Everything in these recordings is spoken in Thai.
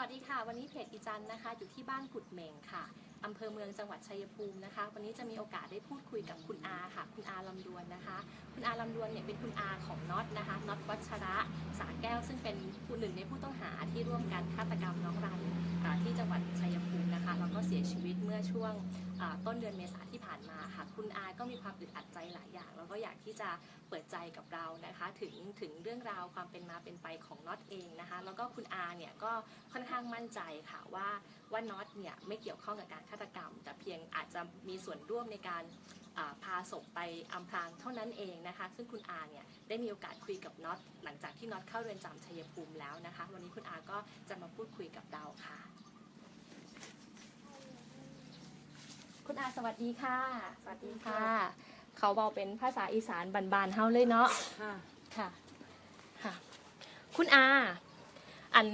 วัสดีค่ะ วันนี้เพจอีจันนะคะ อยู่ที่บ้านกุดเมงค่ะอำเภอเมืองจังหวัดชัยภูมินะคะ วันนี้จะมีโอกาสได้พูดคุยกับคุณอาค่ะ คุณอาลำดวนนะคะ คุณอาลำดวนเนี่ยเป็นคุณอาของน็อตนะคะน็อตวัชระสาแก้วซึ่งเป็นผู้หนึ่งในผู้ต้องหาที่ร่วมกันฆาตกรรมน้องรัน ที่จังหวัดชัยภูมินะคะแล้วก็เสียชีวิตเมื่อช่วงต้นเดือนเมษาที่ผ่านมาค่ะคุณอาก็มีความอึดอัดใจหลายอย่าง แล้วก็อยากที่จะเปิดใจกับเรานะคะถึงถึงเรื่องราวความเป็นมาเป็นไปของน็อตเองนะคะ แล้วก็คุณอาเนี่ยก็ค่อนข้างมั่นใจค่ะว่าว่าน็อตเนี่ยไม่เกี่ยวข้องกับการฆาตกรรม แต่เพียงอาจจะมีส่วนร่วมในการพาศพไปอำพรางเท่านั้นเองนะคะ ซึ่งคุณอาเนี่ยได้มีโอกาสคุยกับน็อตหลังจากที่น็อตเข้าเรือนจำชัยภูมิแล้วนะคะ วันนี้คุณอาก็จะมาพูดคุยกับเราค่ะ คุณอาสวัสดีค่ะ สวัสดีค่ะ เขาเบาเป็นภาษาอีสานบานๆเฮาเลยเนาะ ค่ะ ค่ะ ค่ะ คุณอา อัน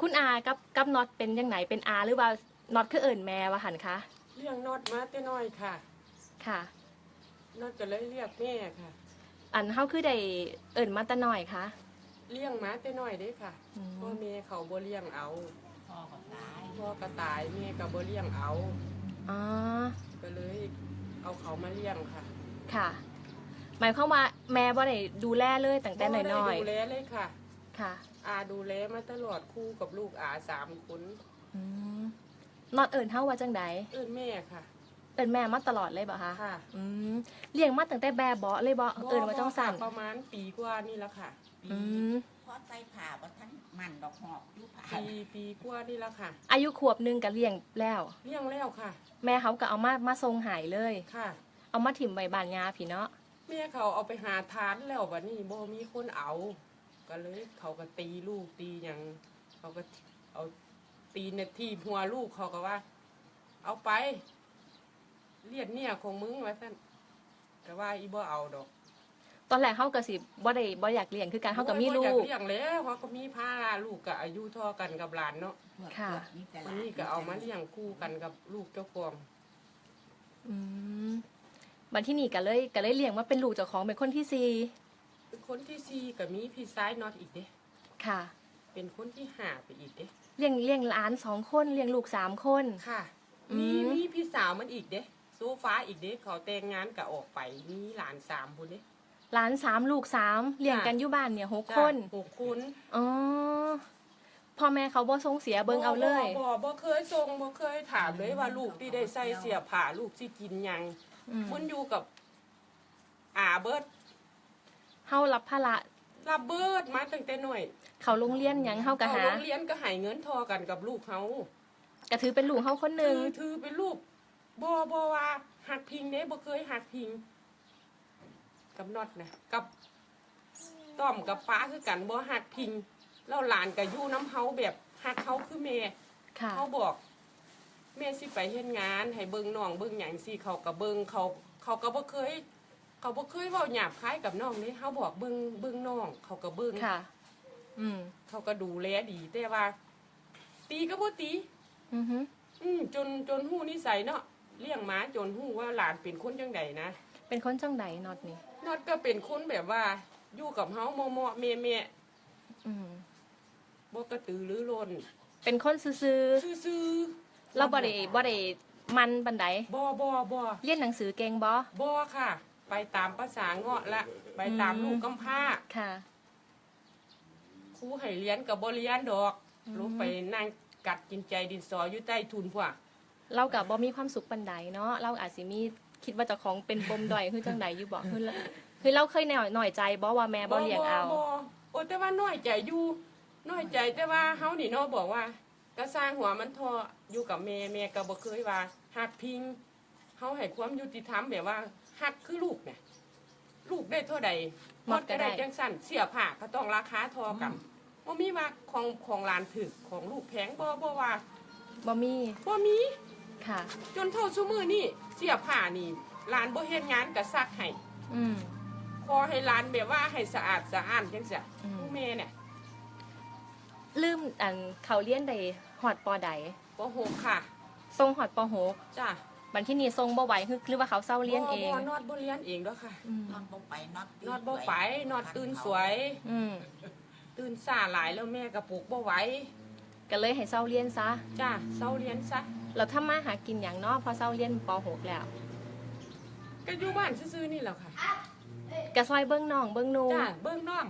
คุณอากับกับน็อตเป็นยังไงเป็นอาหรือว่าน็อตคือเอิ่นแม่วะหันคะเลี้ยงนอดมาแต่น้อยค่ะค่ะ นอดก็เลยเรียกแม่ค่ะ อันเฮาคือได้เอิ่นมาแตะหน่อยคะเลี้ยงมาแต่น้อยเด้ค่ะอืมพ่อแม่เขาบ่เลี้ยงเอาพ่อก็ตายพ่อก็ตายแม่ก็บ่เลี้ยงเอา อ๋อ ก็เลยเอาเขามาเลี้ยงค่ะค่ะ หมายความว่าแม่บ่ได้ดูแลเลยตั้งแต่บ่น้ได้อยดูแลเลยค่ะ ๆค่ะ อาดูแลมาตลอดคู่กับลูกอาสามคนอืมน็อตเอิ่นเฮาว่าจังใดเอิ้นแม่ค่ะเอิ่นแม่มาตลอดเลยบ่คะค่ะอืมเลี้ยงมาตั้งแต่แบบเบาะเลยบ่เอิ่นว่าจังสั่นประมาณปีกว่านี่ละค่ะอืมพ่ อใส่ผ่าว่าท่านมันดอกหอกอยู่ผ่าปีปีกว่านี่ละค่ะอายุขวบหนึงก็เลี้ยงแล้ว เลี้ยงแล้วค่ะ แม่เขาก็เอามามาทรงหายเลย ค่ะ เอามาถิ่มใบบานยาพี่เนาะแม่เขาเอาไปหาทานแล้วบัดนี้บ่มีคนเอา ก็เลยเขาก็ตีลูกตีหยังเขาก็เอาตีในที่หัวลูกเขาก็ว่า เอาไปเลียดเนี่ยของมึงว่าท่านก็ว่าอีบ่เอาดอก ตอนแรกเขาก็สิบ่ได้บ่อยากเลี้ยงคือกันเขาก็มีลูบ่อยากกเลี้ยงแล้วเขาก็มีผ้าลูกก็อายุเท่อกันกับหลานเนาะค่ะวันนี้ก็เอามาเลี้ยงคู่กันกับลูกเจ้าของอืมบันที่นี่ก็เลยก็เลยเลี้ยงว่าเป็นลูกเจ้าของเป็นคนที่สี่เป็นคนที่สี่ก็มีพี่ซ้ายน็อตอีกเด้ค่ะ เป็นคนที่ห้าไปอีกเด้เลี้ยงเลี้ยงหลานสองคนเลี้ยงลูกสามคนค่ะอืมีมมีพี่สาวมันอีกเด้โซฟาอีกเด้เขาแต่งงานก็ออกไปมีหลานสามคนเด้ หลานสามลูกสามเลี้ยงจ้ะกันอยู่บ้านเนี่ยหกจ้ะคนหกคนอ๋อพ่อแม่เขาบ่ทรงเสียเบิ่งเอาเลย บ่บ่บ่เคยส่งบ่เคยถามเลยว่าลูกที่ได้ใส่เสียผ้าลูกสิกินหยังอืมมันอยู่กับอาเบิดเฮารับภาระรับเบิดมาตั้งแต่น้อยเขาโรงเรียนหยังเฮาก็เขาหาโรงเรียนก็ให้เงินทอกันกับลูกเขาก็ถือเป็นลูกเฮาคนหนึถืงอถือเป็นลูกบ่บ่ว่าหักพิงเด้บ่เคยหักพิง กับน็อตนะกับต้อมกับฟ้าคือกันบ่หักพิงแล้วหลานก็อยู่น้ำเฮาแบบหักเขาคือแม่ค่ะเขาบอกแม่สิไปเฮ็ดงาน ให้เบิ่งน้องเบิ่งหยังสิเขาก็เบิ่งเขาเขาก็บ่เคย เขาบ่เคยเว้าหยาบคายกับน้องนี่เขาบอกเบิ่งเบิ่งน้อง เขาก็เบิ่งค่ะ อืม เขาก็ดูแลดีแต่ว่า ตีก็บ่ตี อือฮึอืมจนจนหู้นิสัยเนาะเลี้ยงหมาจนหู้ว่าหลานเป็นคนจังไดนะเป็นคนจังใดน็อตนี่ นอดก็เป็นคนแบบว่าอยู่กับเฮาเมาะๆแม่ๆอืมบ่กระตือรือร้นเป็นคนซื่อซื่อๆๆเราบ่ได้บ่ได้มันบันไดบ่บ่บ่เรียนหนังสือเก่งบ่บ่ค่ะ ไปตามภาษาเงาะละ ไปตามอืมลูกกำพร้าค่ะ ครูให้เรียนก็บ่เรียนดอกอืมลูกไปนั่งกัดกินใจดินสออยู่ใต้ทุนพวกเรากับบ่มีความสุขปันใดเนาะเราอาจสิมี คิดว่าเจ้าของเป็นปมด้อยคือจังใดอยู่บ่คือละคือเราเคยแนวหน่อยใจบ่ว่าแม่บ่เลี้ยงเอาบ่บ่โอ้แต่ว่าน้อยใจอยู่น้อยใจแต่ว่าเฮานี่เนาะบอกว่าก็สร้างหัวมันทออยู่กับแม่แม่ก็บ่เคยว่าหักพิงเฮาให้ความยุติธรรมแบบว่าหักคือลูกเนี่ยลูกได้เท่าใดหมดก็ได้จังสั่นเสียผ้าก็ต้องราคาเทอกันบ่มีว่าของของหลานถึกของลูกแพงบ่บ่ว่าบ่มีบ่มี ค่ะ จนเท่าซุมื้อนี่เสียผ้านี่หลานบ่เฮ็ดงานก็ซักให้อืมขอให้หลานแบบว่าให้สะอาดสะอ้านจังซี่อืมแม่เนี่ยลืมอันเขาเรียนได้ฮอดปอใดบ่โหกค่ะทรงฮอดปอหกจ้ะบัดที่นี่ทรงบ่ไหวคือหรือว่าเขาเศร้าเรียนเองบ่บ่นอดบ่เรียนเองเด้อค่ะ อืมนอนบ่ไปนอนนอดบ่ไปนอดตื่นสวย อืมตื่นสาหลายแล้วแม่ก็ปลุกบ่ไหว ก็เลยให้เศร้าเรียนซะ จ้าเศร้าเรียนซะเราถ้ามาหากินอย่างเนอกพอเศร้าเรียนป .6 แล้วก็อยู่บ้านซื่อๆนี่แหละค่ะกระซอยเบิ้งน้องเบิ้งนูจ้าเบิ่งน้อง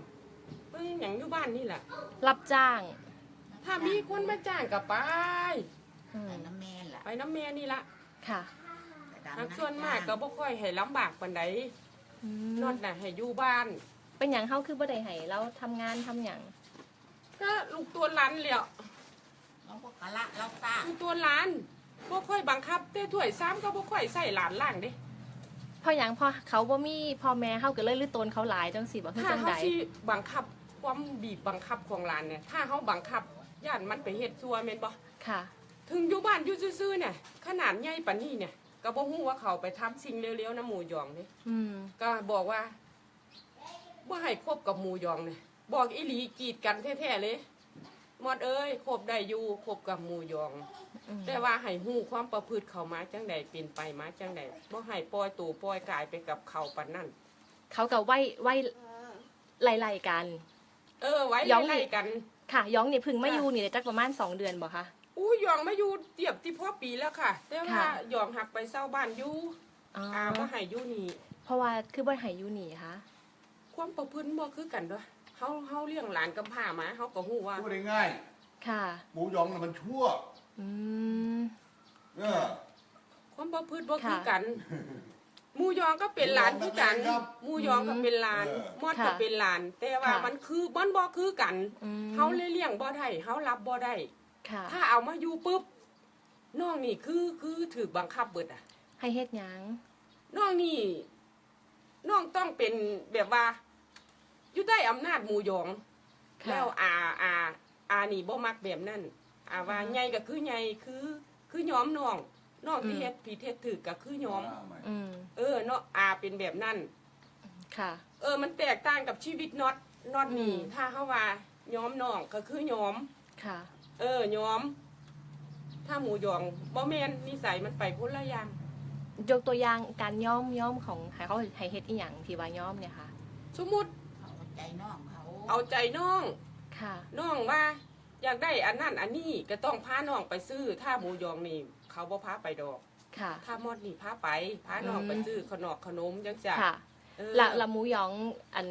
เบิ่งหยังอยู่บ้านนี่แหละรับจ้าง ถ้ามีคนมาจ้างก็ไปอืมไปน้ำแม่ล่ะไปน้ำแม่นี่ละค่ะไปดำนักส่วนมากก็บ่ค่อยให้ลำบากปานใดอืนอมดน่ะให้อยู่บ้าน เป็นอย่างเฮาคือบ่ได้ให้เราทำงานทำอย่างก็ลูกตัวหล้านแล้ วเราก็กะละเราซ่าลูกตัวหล้านบ่ค่อยบังคับแต่ถ้วยซ้ำก็บ่ค่อยใส่หลานล่างเด้เพราะอย่างพอเขาบ่มีพ่อแม่เฮาก็เลยลือตนเขาหลายจังสิบ่คือถ้าจังเขาใดสิบังคับความบีบบังคับของหลานเนี่ย ถ้าเขาบังคับย่านมันไปเฮ็ดซัวแม่นบ่ค่ะ ถึงอยู่บ้านอยู่ซื่อๆเนี่ยขนาดใหญ่ปานนี้เนี่ยก็บ่ฮู้ว่าเขาไปทำสิ่งเลวๆนะหมู่หยองเด้ อืม ก็บอกว่าบ่ให้คบกับหมู่หยองเนี่ยบอกอีหลีกีดกันแท้ๆเลย หมดเอ้ยคบได้อยู่คบกับหมู่หยองอืมแต่ว่าให้ฮู้ความประพฤติเขามาจังใดเป็นไปมาจังใดบ่ให้ปล่อยตัวปล่อยกายไปกับเขาปานนั้นเขาก็ไว้ไว้ไล่ๆกัน เออ ไว้ย้อง ไล่ๆกัน ค่ะ ย้องนี่เพึ่งมาอยู่นี่ได้จักประมาณสองเดือนบ่คะ อู้หยองมาอยู่เตียบที่พ่อปีแล้วค่ะ แต่ว่าค่ะหยองหักไปเศร้าบ้านอยู่อ๋ออาบ่ให้อยู่นี่ เพราะว่าคือบ่ให้อยู่นี่คะความประพฤติบ่คือกันเด้อ เฮาเฮาเลี้ยงหลานกำพร้ามาเฮาก็ฮู้ว่า พูดง่ายค่ะ ๆหมูหยองน่ะมันชั่ว อืม เออ ความประพฤติบ่คือค่ะกันหมู่หยองก็เป็นหลานคือกันครับหมู่หยองก็เป็นหลานเออ มอดค่ะก็เป็นหลาน แต่ว่าค่ะ มันคือมันบ่คือกันอืมเฮาเลยเลี้ยงบ่ได้เฮารับบ่ได้ค่ะ ถ้าเอามาอยู่ปุ๊บน้องนี่คือคือถูกบังคับเบิดอะให้เฮ็ดหยัง น้องนี่น้องต้องเป็นแบบว่า อยู่ใต้อำนาจหมู่หยอง ค่ะ แล้วอาอาอานี่บ่มักแบบนั้นอาว่าใหญ่ก็คือใหญ่คือคือยอมน้องน้องที่เฮ็ดผิดเฮ็ดถูกก็คือยอม อืมเออเนาะอาเป็นแบบนั้น ค่ะ เออมันแตกต่างกับชีวิตน็อตน็อตนี่อืม ถ้าเขาว่ายอมน้องก็คือยอม ค่ะ เออยอม ถ้าหมู่หยองบ่แม่นนิสัยมันไปคนละอย่างยกตัวอย่างการย้อมย้อมของให้เขาให้เฮ็ดอีหยังที่ว่าย้อมเนี่ยค่ะ สมมุติเขาเอา ใจน้องเขาเอาใจน้อง ค่ะ น้องว่า อยากได้อันนั้นอันนี้ก็ต้องพาน้องไปซื้อ ถ้าหมูยองนี่เขาบ่พาไปดอก ค่ะ ถ้ามอดนี่พาไปพาน้องอืมไปซื้อขนมขนมจังจ้ะค่ะเออละละหมูหยองอัน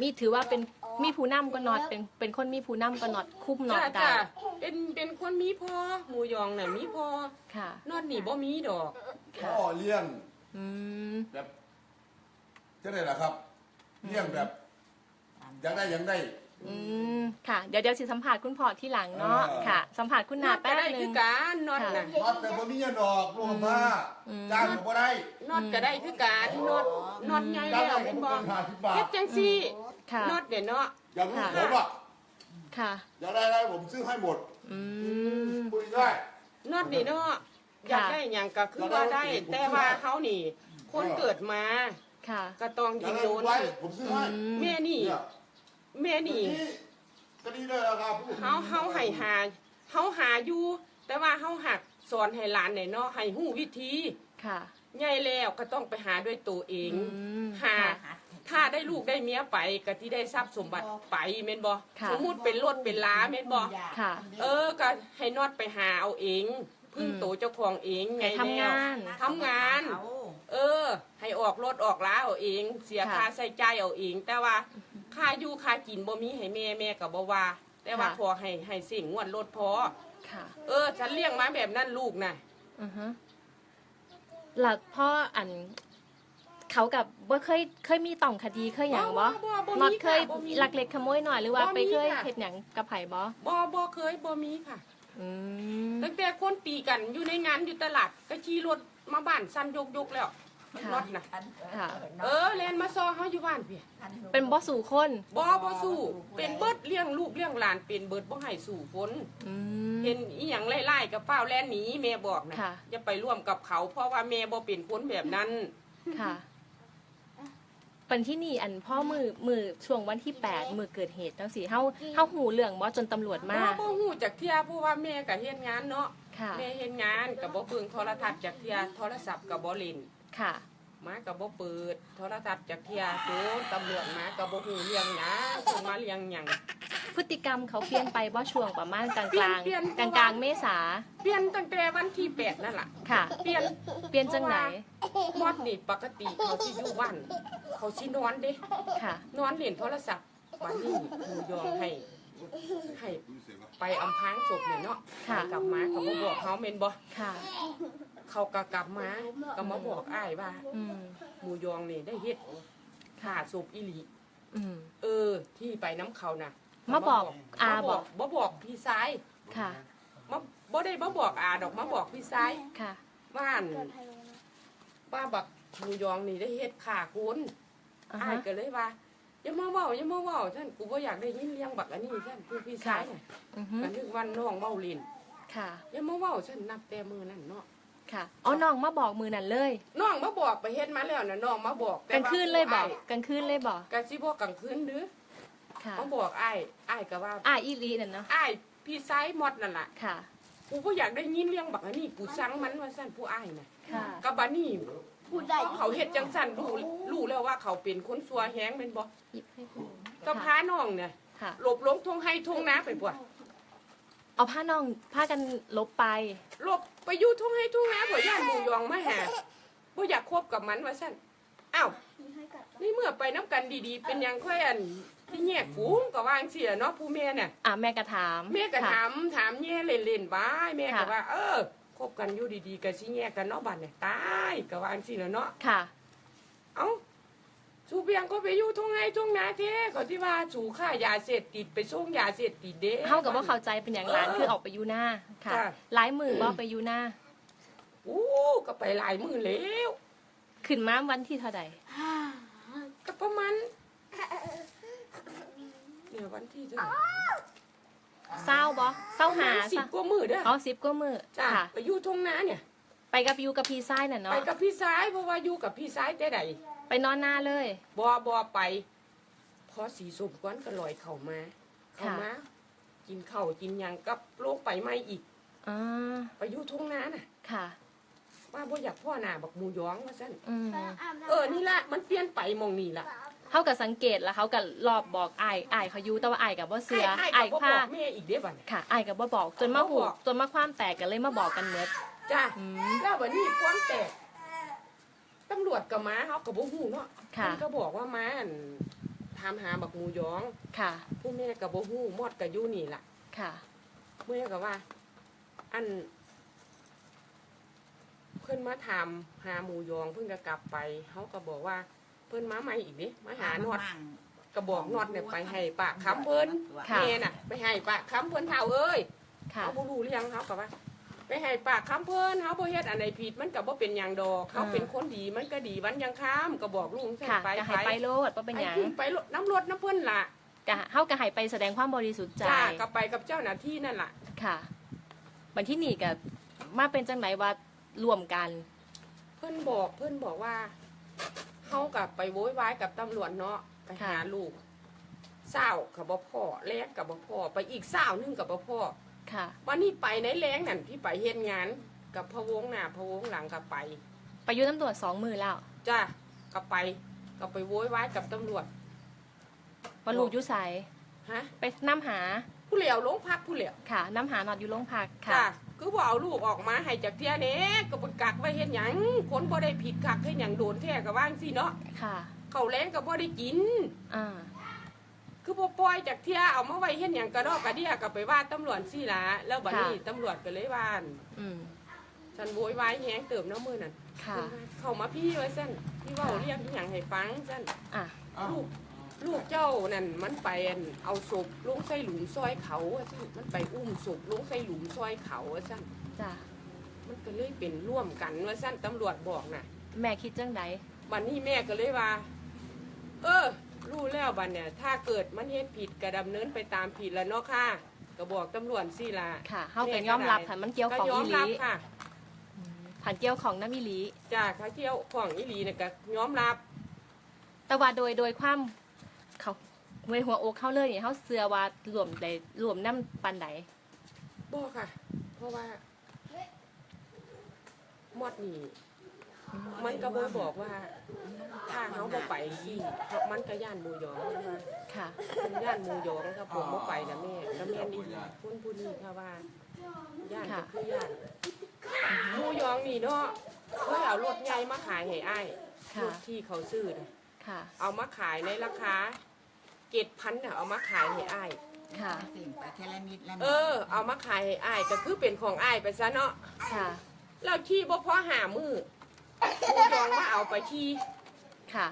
มีถือว่าเป็นมีผู้นำก็นอดเป็นเป็นคนมีผู้นำก็นอดคุมนอจ้าดได้จ้าเป็นเป็นคนมีพอหมูยองน่ะมีพอค่ะ นอดนี่บ่มีดอก ค่ะ พ่อเลี้ยงอืม แบบจะได้ล่ะครับ เลี้ยงแบบ อยากได้อยังได้ อืมค่ะ เดี๋ยวเดี๋ยวสิสัมผัสคุณพ่อที่หลังเนาะเออ ค่ะ สัมผัสคุณนนาอดก็แป๊บได้นึคือง การนอดน่ะวัดแต่บ่มีเงินดอกลูกกับผ้าอืม จ้างก็บ่ได้นอดก็ได้คือการนอดนอดใหญ่จ้างแล้วได้เป็นก็บ่เป็นห้าสิบบาทเฮ็ดจังซี่ค่ะ นอดเดี๋ยวเนาะอย่างลูกผมอะค่ะ อยากได้อะไรผมซื้อให้หมดอืมพูดง่ายนอดนี่เนาะอยากได้หยังก็คือว่าได้ แต่ว่าเฮานี่ คนเกิดมาค่ะก็ต้องอยากิกนได้โดผมนไว้ผมซื้อให้ อืม แม่นี่เนี่ย แม่นี่ก็ดีเลยอะครับเฮาเฮาให้หาเฮาหาอยู่แต่ว่าเฮาหักสอนให้หลานเนี่ยเนาะให้ฮู้วิธีค่ะ ใหญ่แล้วก็ต้องไปหาด้วยตัวเองอืมหา ค่ะ ถ้าได้ลูกได้เมียไปก็ที่ได้ทรัพย์สมบัติไปแม่นบ่ค่ะ สมมุติเป็นรถเป็นล้าแม่นบ่ค่ะ เออก็ให้นอดไปหาเอาเอง พึ่งอืมตัวเจ้าของเองไปไงทำงาน ทำงานเอเออ ให้ออกรถออกล้าเอาเอง เสียค่ะ ค่าใช้จ่ายเอาเอง แต่ว่า ค่าอยู่ค่ากินบ่มีให้แม่แม่ก็บ่ว่า แต่ว่าค่ะ พอให้ให้สิ่งงวดรถพอ ค่ะเออ ฉันเลี้ยงมาแบบนั้นลูกน่ะอือฮะหลักพ่ออัน เขากับว่าเคยเคยมีต่องคดีเคยอย่างบ่บ่บ่บ่น็อตมีเคยค่ะบ่มี ลักเล็กขโมยหน่อยหรือว่าบ่มีไปเคยค่ะ เฮ็ดหยังกับไผบ่บ่บ่เคยบ่มีค่ะ อืมตั้งแต่คนตีกันอยู่ในงานอยู่ตลาดก็ขี่รถมาบ้านสั้นยกๆแล้วค่ะ รถน่ะค่ะ เออแลนมาซอเฮาอยู่บ้านพี่เป็นบ่สู่คน บ่บ่สู้เป็นเบิดเลี้ยงลูกเลี้ยงหลานเป็นเบิดบ่ให้สู่คนอืม เห็นอีหยังไล่ๆกับเฝ้าวแล่นหนีแม่บอกนะค่ะ อย่าไปร่วมกับเขา เพราะว่าแม่บ่เป็นคนแบบนั้น ค่ะเป็นที่นี่อันพ่อมือมือช่วงวันที่แปดมือเกิดเหตุจังสี่เฮาเฮาหูเรื่องบ่จนตำรวจบ่มาบ่ฮู้จักเที่ยเพราะว่าแม่ก็เฮ็ดงานเนาะค่ะ แม่เฮ็ดงานก็บ่เบิ่งโทรทัศน์จักเที่ยโทรศัพท์ก็บ่เล่น ค่ะมากับบ่เปิด โทรทัศน์จากเทียโจนตำรวจมากับบ่ฮู้เลี้ยงหยังเพิ่นมาเลี้ยงหยัง พฤติกรรมเขาเปลี่ยนไปบ่ช่วงประมาณกลางเปลี่กยนลางเปลี่ยนกลางกลางๆเมษาเปลี่ยนตั้งแต่วันที่แปดนั่นล่ะ ค่ะ เปลี่ยนเปลี่ยนจังไหนมอดนี่ปกติเขาสิอยู่บ้านเขาสินอนเด้ค่ะ นอนเล่นโทรศัพท์วันนี้หมูยองให้ ให้ไปอำพรางศพเนี่ยเนาะค่ะกลับมาเขาบ่บอกเขาเมนบ่ค่ะ เขาก็กลับมาก็มาบอกอ้ายว่าอืมหมูยองนี่ได้เฮ็ดฆ่าศพอีหลีอืม เออ ที่ไปน้ำเขาน่ะมาบอกอามาบอกบ่บอกพี่ซ้ายค่ะ มาบ่ได้มาบอกอาดอกมาบอกพี่ซ้ายค่ะบ้านว่าบักหมูยองนี่ได้เฮ็ดฆ่าคนอ่าอ้าฮะ ยก็เลยว่าอย่ามาเว้าอย่ามาเว้าท่านกูบ่อยากได้ยินเลี้ยงบักอันนี้ท่านผู้พี่ซ้ายน่ะอือฮึก็นึกว่าน้องเว้าเล่น ค่ะ อย่ามาเว้าฉันนับแต่มือนั่นเนาะ ค่ะเอาน้องมาบอกมือนั่นเลยน้องมาบอกไปเฮ็ดมาแล้วน่ะน้องมาบอกกลางคืนเลยบอกแต่กลางคืนเลยบอกว่ากะสิบอกกลางคืนหรือค่ะมาบอกอ้ายอ้ายก็ว่าอ่าอีหลีนั่นเนาะอ้ายพี่ซ้ายหมดนั่นล่ะค่ะกูบ่อยากได้ยินเรื่องบักอันนี้กูสั่งมันว่าซั่นผู้อ้ายน่ะค่ะกับบัดนี้เขาเฮ็ดจังซั่นรู้รู้แล้วว่าเขาเป็นคนซัวแฮงแม่นบ่หยิบให้คุณก็พาน้องเนี่ยค่ะหลบลงทงให้ทงนาไปบ่ เอาผ้าน้องผ้ากันลบไป หลบไปอยู่ทงให้ทงนาบ่ย่านหมู่ยองมาหาบ่อยากคบกับมันว่าซั่นอ้าวนี่เมื่อไปน้ำกันดีๆ เป็นหยังค่อยอันที่แยกฝูงก็ว่าจังซี่ล่ะเนาะผู้แม่เนี่ยอ่าแม่กระถามแม่ก็ค่ะถามถามแย่เล่นๆบ้ายแม่ก็ค่ะว่า เออคบกันอยู่ดีๆก็สิแยกกันเนาะบัดเนี่ยตายก็ว่าจังซี่ล่ะเนาะค่ะ เอ้า สูเบียงก็ไปอยู่ทุ่งไห้ทุ่งนาแท้ก็ที่ว่าสูค่ายาเสพติดไปส่งยาเสพติดเด้เท่ากับว่าเข้าใจเป็นอย่างร้านเออคือออกไปอยูหน้าค่ะจ้ะหลายมือบ่ไปอยูหน้าอู้ก็ไปหลายมื้อแล้วขึ้นมาวันที่เท่าใดก็ประมาณเดี๋ยววันที่เท่าไหร่เศร้าบ่เศร้าหาสิบซะกว่ามื้อเด้ออ๋อสิบก็มือจ้าค่ะไปอยู่ทุ่งนาเนี่ย ไปกับอยูกับพี่ซ้ายน่ะไปเนาะกับพี่ซ้ายเพราะว่าอยู่กับพี่ซ้ายแต่ใด ไปนอนหน้าเลย บอบอไปพอสีสุกก้อนก็ลอยเข่ามาเข้าค่ะมากินข้าวกินหยังกับโลกไปไม่อีกอ่าไปอยู่ทุ่งนาน่ะ ค่ะ ว่าบ่อยากพ่อหน้าบักหมูย้องว่าซั่นอืมเออนี่ละมันเปลี่ยนไปหมองนี่ละเขากับสังเกตแล้วเขากับรอบบอกอ้ายอ้ายเขาอยูแต่ว่าอ้ายกับว่าเสือไอ้อ้าไอ้ยก็บ่บผ้าอกแม่อีกเด้บัดนี้ ค่ะอ้ายกับว่าบอกจนมาหูบ่บอก จนมาความแตกกันเลยมาบอกกันเมื่อจ้าอืมแล้ววันนี้ความแตก ตำรวจก็มาเฮาก็บ่ฮู้เนาะค่ะ มันก็บอกว่ามาอั่นถามหาบักหมูย้อง ค่ะ ผู้แม่ก็บ่ฮู้มอดก็อยู่นี่ล่ะค่ะ เมื่อก็ว่า อัน เพิ่นมาถามหาหมูยองเพิ่นก็กลับไปเขาก็บอกว่า เพิ่นมาใหม่อีกนี่มาหานอดก็บอกนอดเนี่ยไปให้ปากคำเพิ่นค่ะ แม่น่ะ ไปให้ปากคำเพิ่นเท่าเอ้ยค่ะ เขาบ่รู้เรื่องเขาก็ว่า ไปให้ปากคำเพิ่นเขาบ่เฮ็ดอันใดผิดมันก็บ่เป็นหยังดอกเขาอ่าเป็นคนดีมันก็ดีวันยังค้ามก็บอกลุงค่ะไปก็ให้ไปโลดว่าเป็นหยังให้ขึ้นไปน้ำรถน้ำเพิ่นล่ะกะเฮาก็ให้ไปแสดงความบริสุทธิ์ใจจ้าก็ไปกับเจ้าหน้าที่นั่นล่ะค่ะวันที่นี่กับมาเป็นจังไหนว่ารวมกัน เพื่อนบอกเพื่อนบอกว่าเขากับไปโวยวายกับตำรวจเนาะไปหาค่ะลูกเศร้ากับบ่พ่อแรงกับบ่พ่อไปอีกเศร้าหนึงกับบ่พ่อ ค่ะ วันนี้ไปในแรงนั่นพี่ไปเฮ็ดงาน กับพะวงหน้าพะวงหลังกับไป ไปอยุ่ตำรวจสองมือแล้วจ้ากับไปกับไปโวยวายกับตำรวจว่าลูกอยุใสฮะไปน้ำหาผู้เหลียวลงพักผู้เหลียวค่ะน้ำหานอดอยู่โรงพักจ้าค่ะคือว่าเอาลูกออกมาให้จากเที่ยเนี้ก็ไปกักไว้เฮ็ดหยังคนบ่ได้ผิดกักให้หยังโดนแท้ก็ว่างสิเนาะค่ะเขาวแรงก็บ่ได้กิน อ่า คือพอปล่อยจากเที่ยเอามาไว้เห็นอย่างกระดอกกระเดียกับไปว่าตำรวจสิละแล้วบัดนี้ค่ะตำรวจก็เลยว่าอั่นอืม ฉันโวยวายแฮงเติมน้ำมือนั่นค่ะเพิ่นว่าเข้ามาพี่ไว้สั้นพี่เว่าเรียกอหย่างให้ฟังสั้นอะลูกลูกเจ้านั่นมันไปอั่นเอาศพลงใส่หลุมซอยเขาว่าสั้นมันไปอุ้มศพลงใส่หลุมซอยเขาว่าสั้นจ้ะ มันก็เลยเป็นร่วมกันว่าสั้นตำรวจบอกน่ะแม่คิดจังไดบัดนี้แม่ก็เลยว่า เออ รู้แล้วบัดเนี่ย ถ้าเกิดมันเฮ็ดผิดก็ดำเนินไปตามผิดแล้วเนาะค่ะก็บอกตำรวจสิล่ะค่ะเฮาก็ยอมรับค่ะมันเกี่ยวก็ของยออีมหรัลีบค่ะอืมผ่านเกี่ยวของน้ำอีหลี จ้าเขาเที่ยวของอีหลีเนี่ยก็ยอมรับ แต่ว่าโดยโดยความเขาเวยหัวอกเขาเลยเนี่ยเขาเสือว่ารวมได้รวมน้ำปันใดบอกค่ะ เพราะว่า มอดนี่ มันก็บ่บอกว่า ถ้าเฮาบ่ไปขี้มันก็ย่านหมู่หยองมันว่าค่ะมันย่านหมู่หยองถ้าผมบ่ไปนะแม่ก็แม่นอีหลีคนผู้นี้ถ้าว่าย่านก็คือย่านหมู่หยองนี่เนาะเคยเอารถใหญ่มาขายให้อ้ายค่ะ รถที่เขาซื้อน่ะค่ะ เอามาขายในราคาเจ็ดพันน่ะเอามาขายให้อ้าย ค่ะ สิ่งไปเทละนิดละนิดเออ เอามาขายให้อ้ายก็คือเป็นของอ้ายไปซะเนาะค่ะ เราที่บ่พอหามือ หมูยองมาเอาไปที่ค่ะ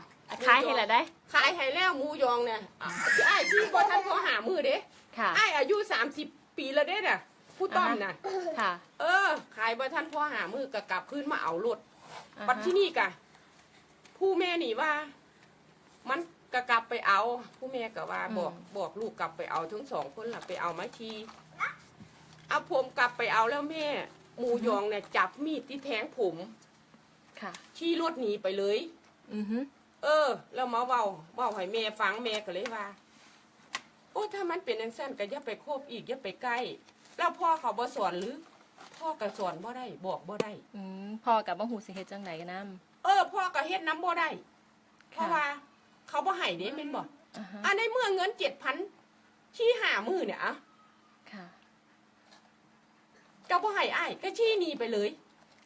ขายให้ละได้ ขายให้แล้วหมูยองเนี่ยอะอ้ายที่บ่ทันพอหามือเด้ค่ะอ้ายอายุ30ปีแล้วเด้น่ะผู้ต้อมน่ะ ค่ะเออ ขายบ่ทันพอหามือก็กลับคืนมาเอารถอ่าฮะ ปัดที่นี่กะ ผู้แม่นี่ว่า มันก็กลับไปเอา ผู้แม่ก็ว่าบอกบอกลูกกลับไปเอาทั้งสองคนล่ะไปเอามาทีเอาผมกลับไปเอาแล้วแม่หมูยองเนี่ยจับมีดที่แทงผม ค่ะ ขี่รถหนีไปเลย อือฮึเออ แล้วมาเว้าเว้าให้แม่ฟังแม่ก็เลยว่า โอ้ถ้ามันเป็นจังซั่นก็อย่าไปโคบอีกอย่าไปใกล้ แล้วพ่อเขาบ่สอนหรือ พ่อก็สอนบ่ได้บอกบ่ได้ อืมพ่อกับบ่หูสิเฮ็ดจังไดกันนำเออ พ่อก็เฮ็ดน้ำบ่ได้ เพราะว่า เขาบ่ให้เด้แม่นบ่อ่าฮะอันในเมื่อเงิน7,000ที่หามือเนี่ยอะค่ะ ก็บ่ให้อ้ายก็ชี้หนีไปเลย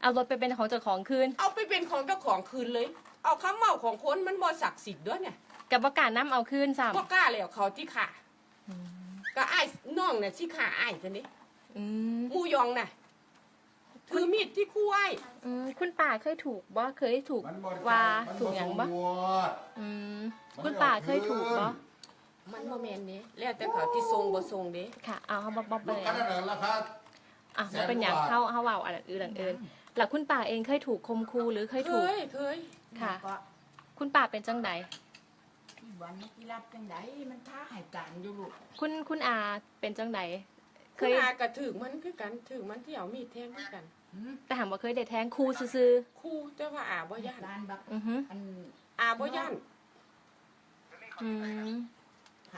เอารถไปเป็นของเจ้าของคืนเอาไปเป็นของเจ้าของคืนเลย เอาคำเมาของคนมันบ่ศักดิ์สิทธิ์ด้วยเนี่ยกับบ่กล้านํเอาคืนซ้ำบ่กล้าแล้วเขาที่ขาอืมก็อ้ายน้องน่ะสิขาอ้ายซั่นนี่อืมหมูยองน่ะถือมีดที่คู่ไอ้อืมคุณป้าเคยถูกบ่เคยถูกมันบ่ได้ว่ามันถูกหยังบ่สมวดอืมมันคุณป้าเคยถูกบ่มันบ่แม่นเด้แล้วแต่เขาที่ทรงบ่ทรงเด้ค่ะเอาเฮาบ่บ่ไปรถคันนั้นราคา อะบ่เป็นหยังแสนกว่า เฮาเฮาเว้าอันอื่นอันอื่น แล้วคุณป้าเองเคยถูกคมคูหรือเคยเคถูก ยเคยค่ะ ก็คุณป้าเป็นจังไดที่วันนี้ที่รับจังไดมันท้าให้การอยู่ลูกคุณคุณอาเป็นจังไดเคเคยยหากระถึกมันคือกันถึกมันที่เอามีดแทงคือกันหืมแต่ถามว่าเคยได้แทงครูซื่อคู่แต่ว่าอาบ่ย่านการบักๆอือฮึอันอาบ่ย่านอืมไผ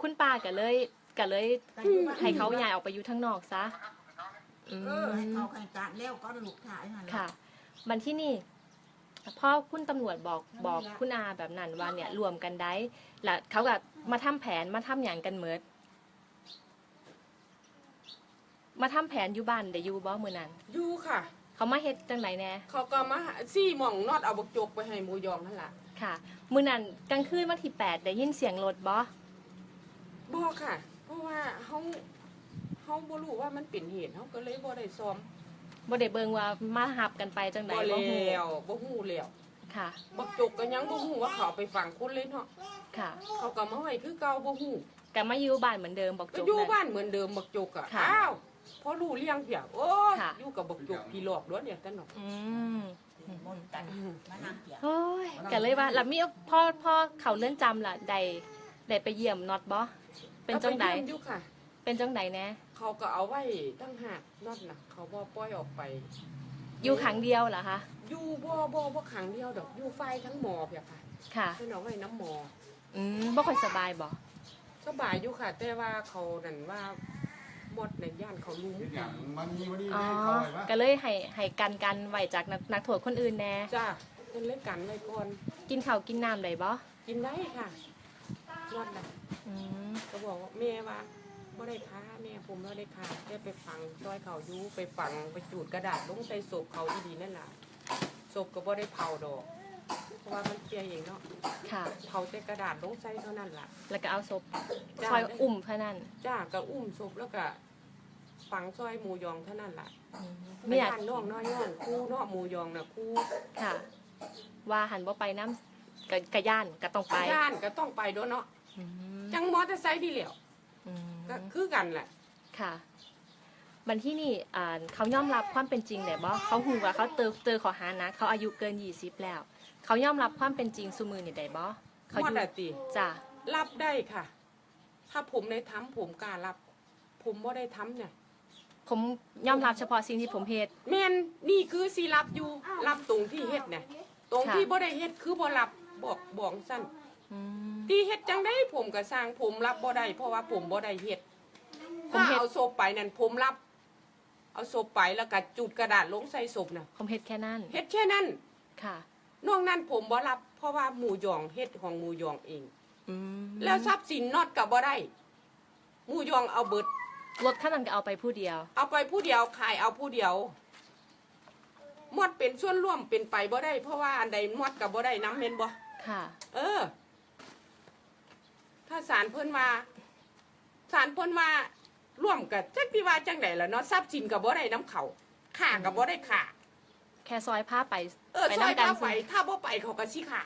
คุณป้าก็เลยก็เลยให้เขาย้ายออกไปอยู่ทางนอกซะอื เออให้มเขาให้การแล้วก็ลูกถ่ายนั่นแหละค่ะ มันที่นี่พ่อคุณตำรวจบอกบอกคุณอาแบบนั้นว่าเนี่ยรวมกันได้แล้วเขาก็มาทำแผนมาทำอย่างกันเมิด มาทำแผนอยู่บ้านได้อยู่บ่มื้อนั้น อยู่ค่ะ เขามาเฮ็ดจังไดแน่เขาก็มาหาซี่หม่องนอดเอาบกจกไปให้หมูยองนั่นล่ะค่ะ มื้อนั้นกลางคืนวันที่แปดได้ยินเสียงรถบ่บ่ค่ะ เพราะว่าเฮา เฮาบ่รู้ว่ามันเป็นเหตุเฮาก็เลยบ่ได้ซ้อมบ่ได้เบิ่งว่ามาหับกันไปจังไดบ่บ่แล้ฮู้วบ่ฮู้แล้วค่ะบักจกก็ยังบ่ฮู้ว่าเขาเอาไปฝังคนเลยเนาะค่ะ เขาก็มาไว้คือเก่าบ่ฮู้กลับมาอยู่บ้านเหมือนเดิมบอกก็จบอยู่นั่นบ้านเหมือนเดิมบักจกอะค่ะอ้าวพอรู้เลี้ยงเพียโอ้ยค่ะอยู่กับบักจกพี่หลอกด้วยเนี่ยตะหนอกอืมมนต์กันมานั่งเกี่ยวโอ้ยก็เลยว่าแล้วมีพ่อพ่อเขาเลื่อนจำล่ะใดได้ไปเยี่ยมน็อตบ่เป็นจังไดอาไปยี่ยมอยู่ค่ะ เป็นจังไดแน่เขาก็เอาไว้ตั้งหากนอดน่ะเขาบ่ปล่อยออกไปอยู่ครั้งเดียวเหรอคะอยู่บ่บ่บ่ขังเดียวดอกอยู่ไฟทั้งหมอเพียค่ะค่ะเพิ่นเอาไว้น้ำหมออืมบ่ค่อยสบายบ่สบายอยู่ค่ะ แต่ว่าเขานั่นว่าหมดในย่านเขาลุมเป็นอย่างมันมีวันนี้อ๋อนี่เขาไว้ปะก็เลยให้ให้กันกันไว้จากนักนักโทษคนอื่นแน่จ้าเพิ่นเล่นกันไว้ก่อนกินข้าวกินน้ำได้บ่กินได้ค่ะนอดน่ะอืมก็บอกว่าแม่ว่า บ่ได้ค้าแม่ผมบ่ได้ค้าได้ไปฝังซอยเขาอยู่ไปฝังไปจูดกระดาษลงใส่ศพเขาดีๆนั่นล่ะศพก็บ่ได้เผาดอก เพราะว่ามันเปียเองเนาะค่ะ เผาแต่กระดาษลงใส่เท่านั้นล่ะ แล้วก็เอาศพจ้าซอยอุ่มเท่านั้นจ้าก็อุ้มศพแล้วก็ฝังซอยหมูยองเท่านั้นล่ะอืมไม่ไม่อยากนน้องน้อยน้องคู่เนาะหมูยองน่ะคู่ค่ะ ว่าหันบ่ไปน้ำกะกะย่านก็ต้องไปย่านก็ต้องไปด้วยเนาะอืมจังมอเตอร์ไซค์ดีเหลียวอืม ก็คือกันแหละค่ะ บันที่นี่อ่าเขายอมรับความเป็นจริงเนี่ยบ่เขาหูว่าเขาเตอเตอขอหานะเขาอายุเกินยี่สิบแล้ว เขายอมรับความเป็นจริงสุมือนี่ได้บ่เขามออยู่ดอะติจ้ะรับได้ค่ะ ถ้าผมได้ทำผมกล้ารับ ผมบ่ได้ทำเนี่ย ผมยอมรับเฉพาะสิ่งที่ผมเฮ็ด แม่นนี่คือสิรับอยู่รับตรงที่เฮ็ดเนี่ยตรงค่ะที่บ่ได้เฮ็ดคือบ่รับบอกบอกสั้น อืม ที่เฮ็ดจังได้ผมก็สร้างผมรับบ่ได้เพราะว่าผมบ่ได้เฮ็ดผมถ้าเฮ็ด เอาศพไปนั่นผมรับ เอาศพไปแล้วก็จุดกระดาษลงใส่ศพน่ะผมเฮ็ดแค่นั้นเฮ็ดแค่นั้นค่ะ นอกนั้นผมบ่รับเพราะว่าหมู่ยองเฮ็ดของหมู่ยองเอง อืมแล้วทรัพย์สินนอดก็บ่ได้หมู่ยองเอาเบิด รถขั้นนั้นก็เอาไปผู้เดียว เอาไปผู้เดียวขายเอาผู้เดียวมอดเป็นส่วนร่วมเป็นไปบ่ได้ เพราะว่าอันใดมอดกับบ่ได้น้ำเม็นบ่ค่ะ เออ ถ้าศาลเพิ่นว่าศาลเพิ่นว่าร่วมกับจักพี่ว่าจังไดล่ะเนาะทรัพย์สินกับบ่ได้น้ำเขาข่ากับบ่ได้ข่าแค่ซอยผ้าไปเออไปซอยนำกัพาไปถ้าบ่ไปเขาก็สิข่า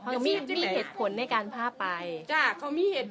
เขาก็มีจังมีไหนเหตุผลในการผ้าไป จ้าเขามีเหตุ